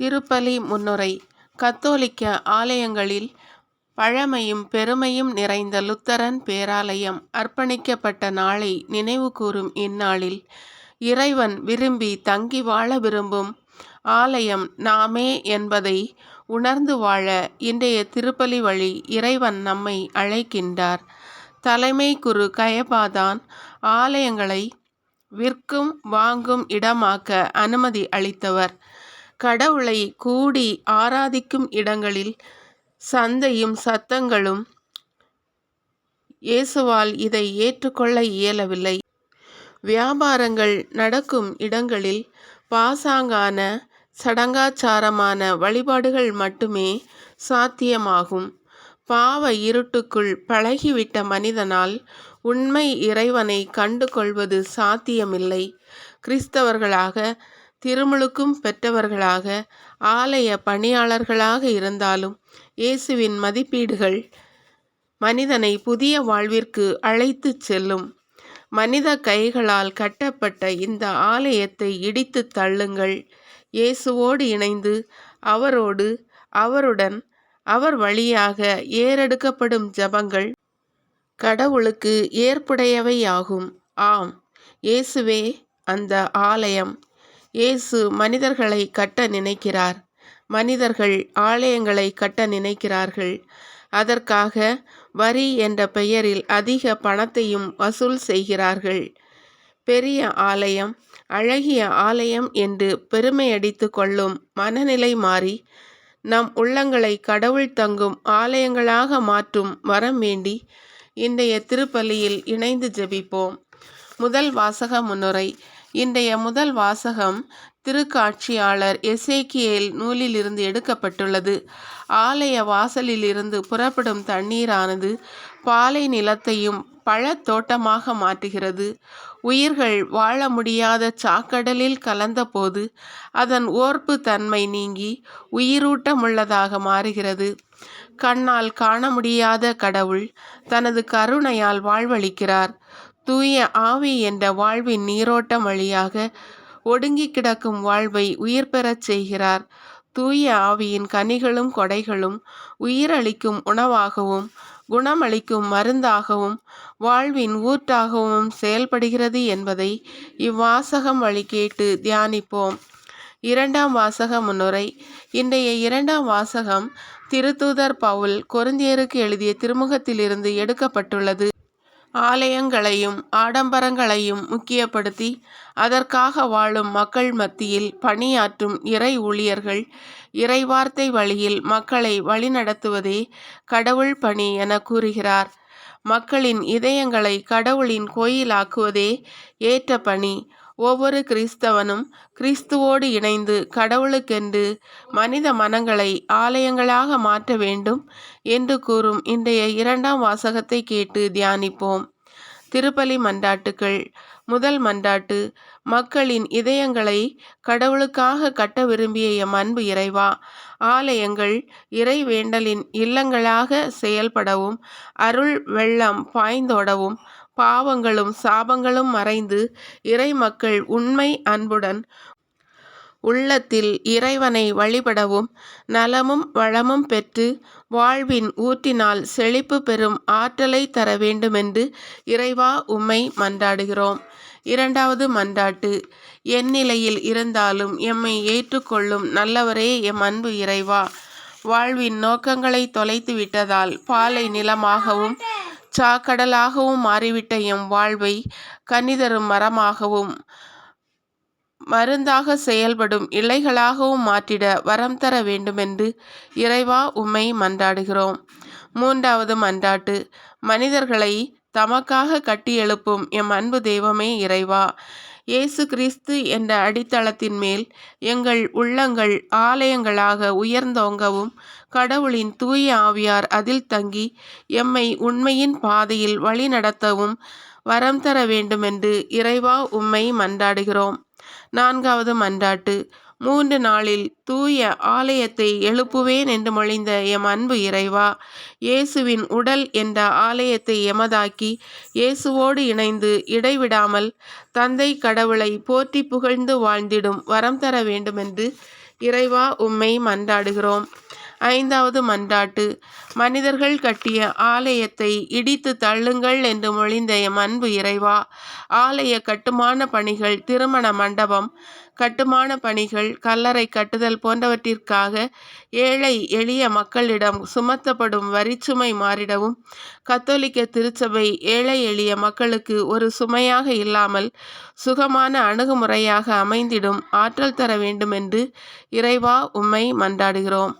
திருப்பலி முன்னுரை. கத்தோலிக்க ஆலயங்களில் பழமையும் பெருமையும் நிறைந்த லுத்தரன் பேராலயம் அர்ப்பணிக்கப்பட்ட நாளை நினைவுகூரும் இந்நாளில். இறைவன் விரும்பி தங்கி வாழ விரும்பும் ஆலயம் நாமே என்பதை உணர்ந்து வாழ இன்றைய திருப்பலி வழி இறைவன் நம்மை அழைக்கின்றார். தலைமை குரு கயபாதான் ஆலயங்களை விற்கும் வாங்கும் இடமாக்க அனுமதி அளித்தவர். கடவுளை கூடி ஆராதிக்கும் இடங்களில் சந்தையும் சத்தங்களும் இயேசுவால் இதை ஏற்றுக்கொள்ள இயலவில்லை. வியாபாரங்கள் நடக்கும் இடங்களில் பாசாங்கான சடங்காச்சாரமான வழிபாடுகள் மட்டுமே சாத்தியமாகும். பாவ இருட்டுக்குள் பழகிவிட்ட மனிதனால் உண்மை இறைவனை கண்டு கொள்வது சாத்தியமில்லை. கிறிஸ்தவர்களாக திருமுழுக்கும் பெற்றவர்களாக ஆலய பணியாளர்களாக இருந்தாலும் இயேசுவின் மதிப்பீடுகள் மனிதனை புதிய வாழ்விற்கு அழைத்துச் செல்லும். மனித கைகளால் கட்டப்பட்ட இந்த ஆலயத்தை இடித்து தள்ளுங்கள். இயேசுவோடு இணைந்து அவரோடு அவருடன் அவர் வழியாக ஏறெடுக்கப்படும் ஜபங்கள் கடவுளுக்கு ஏற்புடையவையாகும். ஆம் இயேசுவே அந்த ஆலயம் இயேசு மனிதர்களை கட்ட நினைக்கிறார். மனிதர்கள் ஆலயங்களை கட்ட நினைக்கிறார்கள். அதற்காக வரி என்ற பெயரில் அதிக பணத்தையும் வசூல் செய்கிறார்கள். பெரிய ஆலயம் அழகிய ஆலயம் என்று பெருமையடித்து கொள்ளும் மனநிலை மாறி நம் உள்ளங்களை கடவுள் தங்கும் ஆலயங்களாக மாற்றும் வரம் வேண்டி இன்றைய திருப்பலியில் இணைந்து ஜெபிப்போம். முதல் வாசக முன்னுரை இன்றைய முதல் வாசகம் திருக்காட்சியாளர் எசேக்கியேல் நூலிலிருந்து எடுக்கப்பட்டுள்ளது. ஆலய வாசலிலிருந்து புறப்படும் தண்ணீரானது பாலை நிலத்தையும் பழத்தோட்டமாக மாற்றுகிறது. உயிர்கள் வாழ முடியாத சாக்கடலில் கலந்தபோது அதன் ஓர்ப்பு தன்மை நீங்கி உயிரூட்டமுள்ளதாக மாறுகிறது. கண்ணால் காண முடியாத கடவுள் தனது கருணையால் வாழ்வளிக்கிறார். தூய ஆவி என்ற வாழ்வின் நீரோட்டம் வழியாக ஒடுங்கி கிடக்கும் வாழ்வை உயிர் பெறச் செய்கிறார். தூய ஆவியின் கனிகளும் கொடைகளும் உயிரளிக்கும் உணவாகவும் குணமளிக்கும் மருந்தாகவும் வாழ்வின் ஊற்றாகவும் செயல்படுகிறது என்பதை இவ்வாசகம் வழி கேட்டு தியானிப்போம். இரண்டாம் வாசக முன்னுரை. இன்றைய இரண்டாம் வாசகம் திருத்தூதர் பவுல் கொருந்தியருக்கு எழுதிய திருமுகத்திலிருந்து எடுக்கப்பட்டுள்ளது. ஆலயங்களையும் ஆடம்பரங்களையும் முக்கியப்படுத்தி அதற்காக வாழும் மக்கள் மத்தியில் பணியாற்றும் இறை ஊழியர்கள் இறைவார்த்தை வழியில் மக்களை வழிநடத்துவதே கடவுள் பணி என கூறுகிறார். மக்களின் இதயங்களை கடவுளின் கோயிலாக்குவதே ஏற்ற பணி. ஒவ்வொரு கிறிஸ்தவனும் கிறிஸ்துவோடு இணைந்து கடவுளுக்கென்று மனித மனங்களை ஆலயங்களாக மாற்ற வேண்டும் என்று கூறும் இன்றைய இரண்டாம் வாசகத்தை கேட்டு தியானிப்போம். திருப்பலி மன்றாட்டுக்கள். முதல் மன்றாட்டு மக்களின் இதயங்களை கடவுளுக்காக கட்ட விரும்பிய எம் அன்பு இறைவா ஆலயங்கள் இறை வேண்டலின் இல்லங்களாக செயல்படவும் அருள் வெள்ளம் பாய்ந்தோடவும் பாவங்களும் சாபங்களும் மறைந்து இறை மக்கள் உண்மை அன்புடன் உள்ளத்தில் இறைவனை வழிபடவும் நலமும் வளமும் பெற்று வாழ்வின் ஊற்றினால் செழிப்பு பெறும் ஆற்றலை தர வேண்டுமென்று இறைவா உம்மை மன்றாடுகிறோம். இரண்டாவது மன்றாட்டு என் நிலையில் இருந்தாலும் எம்மை ஏற்றுக்கொள்ளும் நல்லவரே எம் அன்பு இறைவா. வாழ்வின் நோக்கங்களை தொலைத்து விட்டதால் பாலை நிலமாகவும் சாக்கடலாகவும் மாறிவிட்ட எம் வாழ்வை கனிதரும் மரமாகவும் மருந்தாக செயல்படும் இலைகளாகவும் மாற்றிட வரம் தர வேண்டுமென்று இறைவா உம்மை மன்றாடுகிறோம். மூன்றாவது மன்றாட்டு மனிதர்களை தமக்காக கட்டி எழுப்பும் எம் அன்பு தெய்வமே இறைவா. இயேசு கிறிஸ்து என்ற அடித்தளத்தின் மேல் எங்கள் உள்ளங்கள் ஆலயங்களாக உயர்ந்தோங்கவும் கடவுளின் தூய ஆவியார் அதில் தங்கி எம்மை உண்மையின் பாதையில் வழி நடத்தவும் வரம் தர வேண்டுமென்று இறைவா உம்மை மன்றாடுகிறோம். நான்காவது மன்றாட்டு மூன்று நாளில் தூய ஆலயத்தை எழுப்புவேன் என்று மொழிந்த எம் அன்பு இறைவா இயேசுவின் உடல் என்ற ஆலயத்தை எமதாக்கி இயேசுவோடு இணைந்து இடைவிடாமல் தந்தை கடவுளை போற்றி புகழ்ந்து வாழ்ந்திடும் வரம் தர வேண்டுமென்று இறைவா உம்மை மன்றாடுகிறோம். ஐந்தாவது மன்றாட்டு. மனிதர்கள் கட்டிய ஆலயத்தை இடித்து தள்ளுங்கள் என்று மொழிந்த எம் அன்பு இறைவா ஆலய கட்டுமான பணிகள் திருமண மண்டபம் கட்டுமான பணிகள் கல்லறை கட்டுதல் போன்றவற்றிற்காக ஏழை எளிய மக்களிடம் சுமத்தப்படும் வரிச்சுமை மாறிடவும் கத்தோலிக்க திருச்சபை ஏழை எளிய மக்களுக்கு ஒரு சுமையாக இல்லாமல் சுகமான அணுகுமுறையாக அமைந்திடும் ஆற்றல் தர வேண்டுமென்று இறைவா உம்மை மன்றாடுகிறோம்.